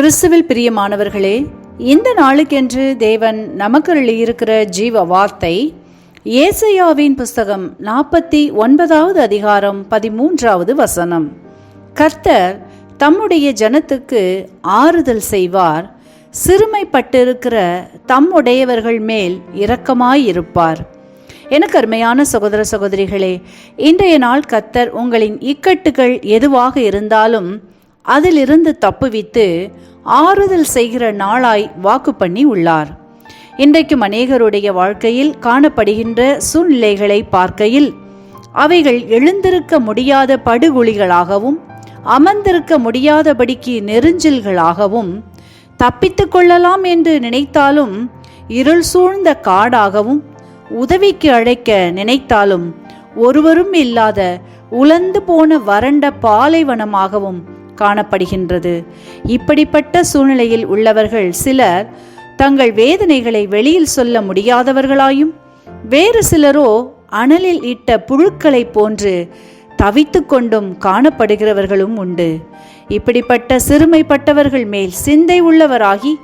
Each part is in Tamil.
கிறிஸ்துவில் பிரியமானவர்களே இந்த நாளுக்கென்று தேவன் நமக்கு இருக்கிற ஜீவ வார்த்தை ஏசையாவின் புஸ்தகம் நாற்பத்தி ஒன்பதாவது அதிகாரம் பதிமூன்றாவது வசனம். கர்த்தர் தம்முடைய ஜனத்துக்கு ஆறுதல் செய்வார் சிறுமைப்பட்டிருக்கிற தம்முடையவர்கள் மேல் இரக்கமாயிருப்பார். எனக்கு அருமையான சகோதர சகோதரிகளே இன்றைய நாள் கத்தர் உங்களின் இக்கட்டுகள் எதுவாக இருந்தாலும் அதிலிருந்து தப்புவித்து ஆறுதல் செய்கிற நாளாய் வாக்கு பண்ணி உள்ளார். இன்றைக்கும் அநேகருடைய வாழ்க்கையில் காணப்படுகின்ற சூழ்நிலைகளை பார்க்கையில் அவைகள் எழுந்திருக்க முடியாத படுகுழிகளாகவும் அமர்ந்திருக்க முடியாதபடிக்கு நெருஞ்சில்களாகவும் தப்பித்து கொள்ளலாம் என்று நினைத்தாலும் இருள் சூழ்ந்த காடாகவும் உதவிக்கு அழைக்க நினைத்தாலும் ஒருவரும் இல்லாத உலர்ந்து போன வறண்ட பாலைவனமாகவும் காணப்படுகின்றது. இப்படிப்பட்ட சூழ்நிலையில் உள்ளவர்கள் சிலர் தங்கள் வேதனைகளை வெளியில் சொல்ல முடியாதவர்களாயும் வேறு சிலரோ அனலில் இட்ட புழுக்களை போன்று தவித்து கொண்டும் காணப்படுகிறவர்களும் உண்டு. இப்படிப்பட்ட சிறுமைப்பட்டவர்கள் மேல் சிந்தை உள்ளவராகி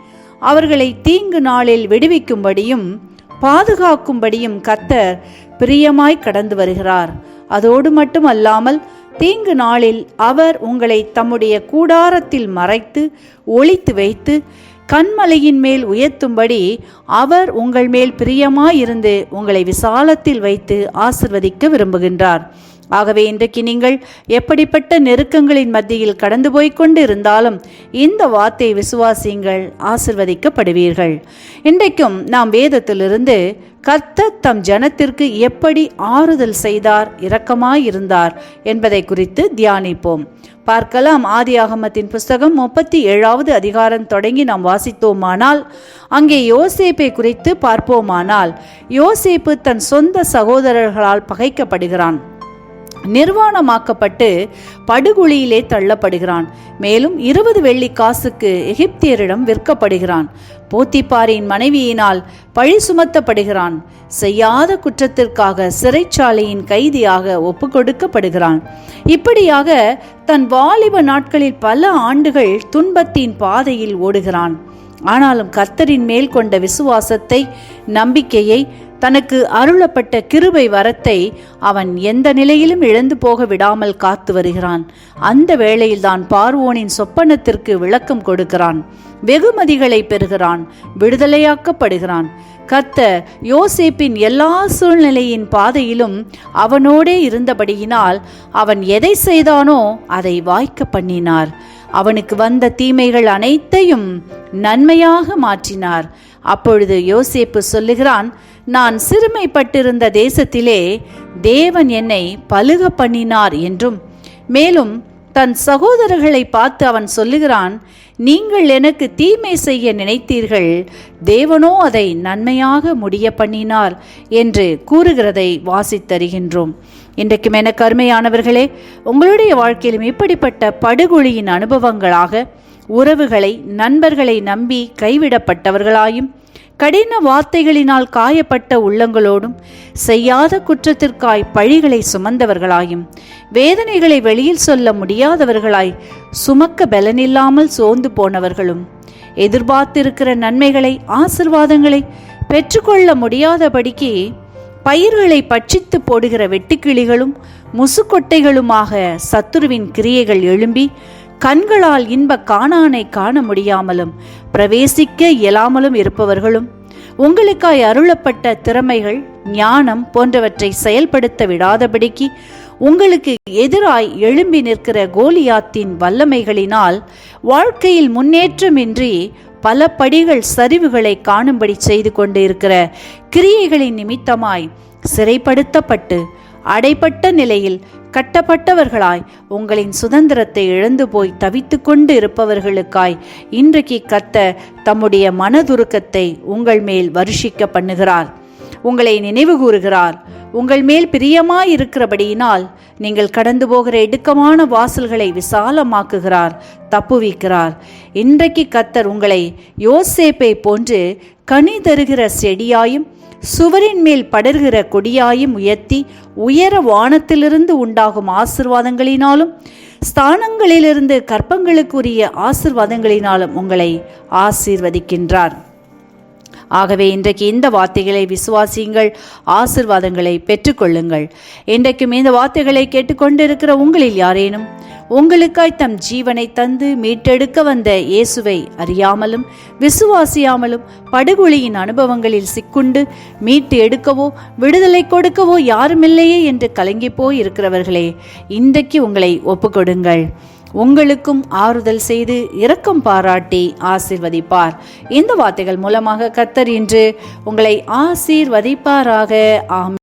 அவர்களை தீங்கு நாளில் விடுவிக்கும்படியும் பாதுகாக்கும்படியும் கத்தர் பிரியமாய் கடந்து வருகிறார். அதோடு மட்டுமல்லாமல் தீங்கு நாளில் அவர் உங்களை தம்முடைய கூடாரத்தில் மறைத்து ஒளித்து வைத்து கண்மலையின் மேல் உயர்த்தும்படி அவர் உங்கள் மேல் பிரியமாயிருந்து உங்களை விசாலத்தில் வைத்து ஆசிர்வதிக்க விரும்புகின்றார். ஆகவே இன்றைக்கு நீங்கள் எப்படிப்பட்ட நெருக்கங்களின் மத்தியில் கடந்து போய்கொண்டு இருந்தாலும் இந்த வார்த்தை விசுவாசியுங்கள் ஆசிர்வதிக்கப்படுவீர்கள். இன்றைக்கும் நாம் வேதத்திலிருந்து கர்த்த தம் ஜனத்திற்கு எப்படி ஆறுதல் செய்தார் இரக்கமாயிருந்தார் என்பதை குறித்து தியானிப்போம். பார்க்கலாம் ஆதி ஆகமத்தின் புஸ்தகம் முப்பத்தி ஏழாவது அதிகாரம் தொடங்கி நாம் வாசித்தோமானால் அங்கே யோசேப்பை குறித்து பார்ப்போமானால் யோசேப்பு தன் சொந்த சகோதரர்களால் பகைக்கப்படுகிறான். நிர்வாணமாக்கப்பட்டு படுகுழியிலே தள்ளப்படுகிறான். மேலும் இருபது வெள்ளி காசுக்கு எகிப்தியரிடம் விற்கப்படுகிறான். போத்திப்பாரின் மனைவியினால் பழி சுமத்தப்படுகிறான். செய்யாத குற்றத்திற்காக சிறைச்சாலையின் கைதியாக ஒப்பு கொடுக்கப்படுகிறான் இப்படியாக தன் வாலிப நாட்களில் பல ஆண்டுகள் துன்பத்தின் பாதையில் ஓடுகிறான். ஆனாலும் கர்த்தரின் மேல் கொண்ட விசுவாசத்தை நம்பிக்கையை தனக்கு அருளப்பட்ட கிருபை வரத்தை அவன் எந்த நிலையிலும் இழந்து போக விடாமல் காத்து வருகிறான். அந்த வேளையில்தான் பார்வோனின் சொப்பனத்திற்கு விளக்கம் கொடுக்கிறான். வெகுமதிகளை பெறுகிறான். விடுதலையாக்கப்படுகிறான். கத்த யோசேப்பின் எல்லா சூழ்நிலையின் பாதையிலும் அவனோடே இருந்தபடியினால் அவன் எதை செய்தானோ அதை வாய்க்க பண்ணினார். அவனுக்கு வந்த தீமைகள் அனைத்தையும் நன்மையாக மாற்றினார். அப்பொழுது யோசேப்பு சொல்லுகிறான் நான் சிறுமைப்பட்டிருந்த தேசத்திலே தேவன் என்னை பழுக பண்ணினார் என்றும் மேலும் தன் சகோதரர்களை பார்த்து அவன் சொல்லுகிறான் நீங்கள் எனக்கு தீமை செய்ய நினைத்தீர்கள் தேவனோ அதை நன்மையாக முடிய பண்ணினார் என்று கூறுகிறதை வாசித்தருகின்றோம் இன்றைக்கும் என கருமையானவர்களே உங்களுடைய வாழ்க்கையிலும் இப்படிப்பட்ட படுகொழியின் அனுபவங்களாக உறவுகளை நண்பர்களை நம்பி கைவிடப்பட்டவர்களாயும் கடின வார்த்தைகளினால் காயப்பட்ட உள்ளங்களோடும் செய்யாத குற்றத்திற்காய் பழிகளை சுமந்தவர்களாயும் வேதனைகளை வெளியில் சொல்ல முடியாதவர்களாய் சுமக்க பலனில்லாமல் சோர்ந்து போனவர்களும் எதிர்பார்த்திருக்கிற நன்மைகளை ஆசிர்வாதங்களை பெற்றுக்கொள்ள முடியாதபடிக்கு பயிர்களை பட்சித்து போடுகிற வெட்டுக்கிளிகளும் முசுக்கொட்டைகளுமாக சத்துருவின் கிரியைகள் எழும்பி கண்களால் இன்ப காணானை காண முடியாமலும் பிரவேசிக்க இயலாமலும் இருப்பவர்களும் உங்களுக்காய் அருளப்பட்ட திறமைகள் ஞானம் போன்றவற்றை செயல்படுத்த விடாதபடிக்கு உங்களுக்கு எதிராய் எழும்பி நிற்கிற கோலியாத்தின் வல்லமைகளினால் வாழ்க்கையில் முன்னேற்றமின்றி பல படிகள் சரிவுகளை காணும்படி செய்து கொண்டு இருக்கிற கிரியைகளின் நிமித்தமாய் சிறைப்படுத்தப்பட்டு அடைப்பட்ட நிலையில் கட்டப்பட்டவர்களாய் உங்களின் சுதந்திரத்தை இழந்து போய் தவித்து கொண்டு இருப்பவர்களுக்காய் இன்றைக்கு கத்த தம்முடைய மனதுருக்கத்தை உங்கள் மேல் வருஷிக்க பண்ணுகிறார். உங்களை நினைவு கூறுகிறார் உங்கள் மேல் பிரியமாய் இருக்கிறபடியினால் நீங்கள் கடந்து போகிற இடுக்கமான வாசல்களை விசாலமாக்குகிறார் தப்புவிக்கிறார். இன்றைக்கு கத்தர் உங்களை யோசேப்பை போன்று கனி தருகிற செடியாயும் சுவரின் மேல் படர்கிற கொடியாயும் உயர்த்தி உயர வானத்திலிருந்து உண்டாகும் ஆசிர்வாதங்களினாலும் ஸ்தானங்களிலிருந்து கற்பங்களுக்குரிய ஆசிர்வாதங்களினாலும் உங்களை ஆசீர்வதிக்கின்றார். ஆகவே இன்றைக்கு இந்த வார்த்தைகளை விசுவாசியுங்கள் ஆசிர்வாதங்களை பெற்றுக்கொள்ளுங்கள். இன்றைக்கும் இந்த வார்த்தைகளை கேட்டுக்கொண்டிருக்கிற உங்களில் யாரேனும் உங்களுக்காய் தம் ஜீவனை தந்து மீட்டெடுக்க வந்த இயேசுவை அறியாமலும் விசுவாசியாமலும் படுகொலியின் அனுபவங்களில் சிக்குண்டு மீட்டு எடுக்கவோ விடுதலை கொடுக்கவோ யாருமில்லையே என்று கலங்கி போய் இருக்கிறவர்களே இன்றைக்கு உங்களை ஒப்புக்கொடுங்கள். உங்களுக்கும் ஆறுதல் செய்து இரக்கம் பாராட்டி ஆசீர்வதிப்பார். இந்த வார்த்தைகள் மூலமாக கத்தர் இன்று உங்களை ஆசீர்வதிப்பாராக. ஆம்